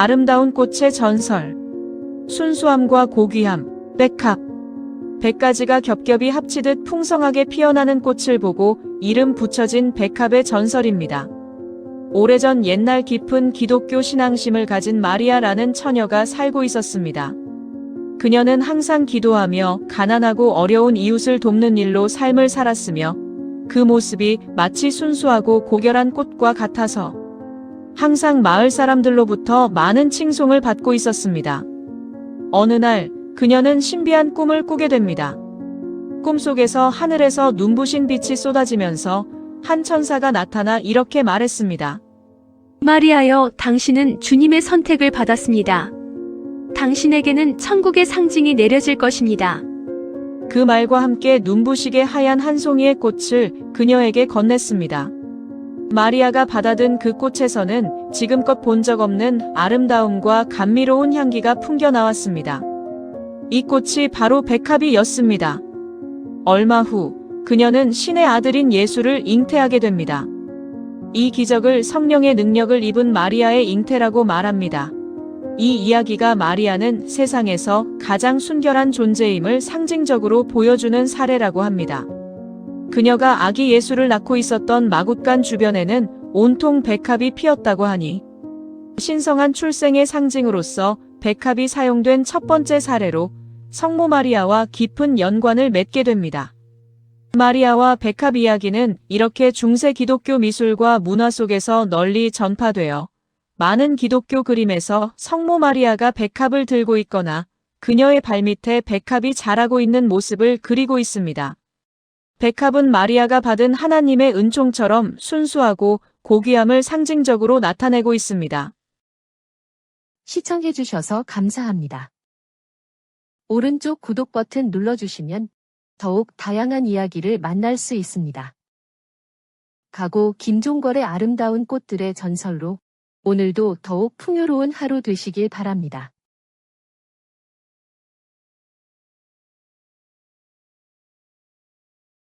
아름다운 꽃의 전설. 순수함과 고귀함, 백합. 백가지가 겹겹이 합치듯 풍성하게 피어나는 꽃을 보고 이름 붙여진 백합의 전설입니다. 오래전 옛날 깊은 기독교 신앙심을 가진 마리아라는 처녀가 살고 있었습니다. 그녀는 항상 기도하며 가난하고 어려운 이웃을 돕는 일로 삶을 살았으며 그 모습이 마치 순수하고 고결한 꽃과 같아서 항상 마을 사람들로부터 많은 칭송을 받고 있었습니다. 어느 날 그녀는 신비한 꿈을 꾸게 됩니다. 꿈속에서 하늘에서 눈부신 빛이 쏟아지면서 한 천사가 나타나 이렇게 말했습니다. 마리아여, 당신은 주님의 선택을 받았습니다. 당신에게는 천국의 상징이 내려질 것입니다. 그 말과 함께 눈부시게 하얀 한 송이의 꽃을 그녀에게 건넸습니다. 마리아가 받아든 그 꽃에서는 지금껏 본 적 없는 아름다움과 감미로운 향기가 풍겨 나왔습니다. 이 꽃이 바로 백합이었습니다. 얼마 후 그녀는 신의 아들인 예수를 잉태하게 됩니다. 이 기적을 성령의 능력을 입은 마리아의 잉태라고 말합니다. 이 이야기가 마리아는 세상에서 가장 순결한 존재임을 상징적으로 보여주는 사례라고 합니다. 그녀가 아기 예수를 낳고 있었던 마굿간 주변에는 온통 백합이 피었다고 하니 신성한 출생의 상징으로서 백합이 사용된 첫 번째 사례로 성모 마리아와 깊은 연관을 맺게 됩니다. 마리아와 백합 이야기는 이렇게 중세 기독교 미술과 문화 속에서 널리 전파되어 많은 기독교 그림에서 성모 마리아가 백합을 들고 있거나 그녀의 발밑에 백합이 자라고 있는 모습을 그리고 있습니다. 백합은 마리아가 받은 하나님의 은총처럼 순수하고 고귀함을 상징적으로 나타내고 있습니다. 시청해주셔서 감사합니다. 오른쪽 구독 버튼 눌러주시면 더욱 다양한 이야기를 만날 수 있습니다. 가고 김종걸의 아름다운 꽃들의 전설로 오늘도 더욱 풍요로운 하루 되시길 바랍니다.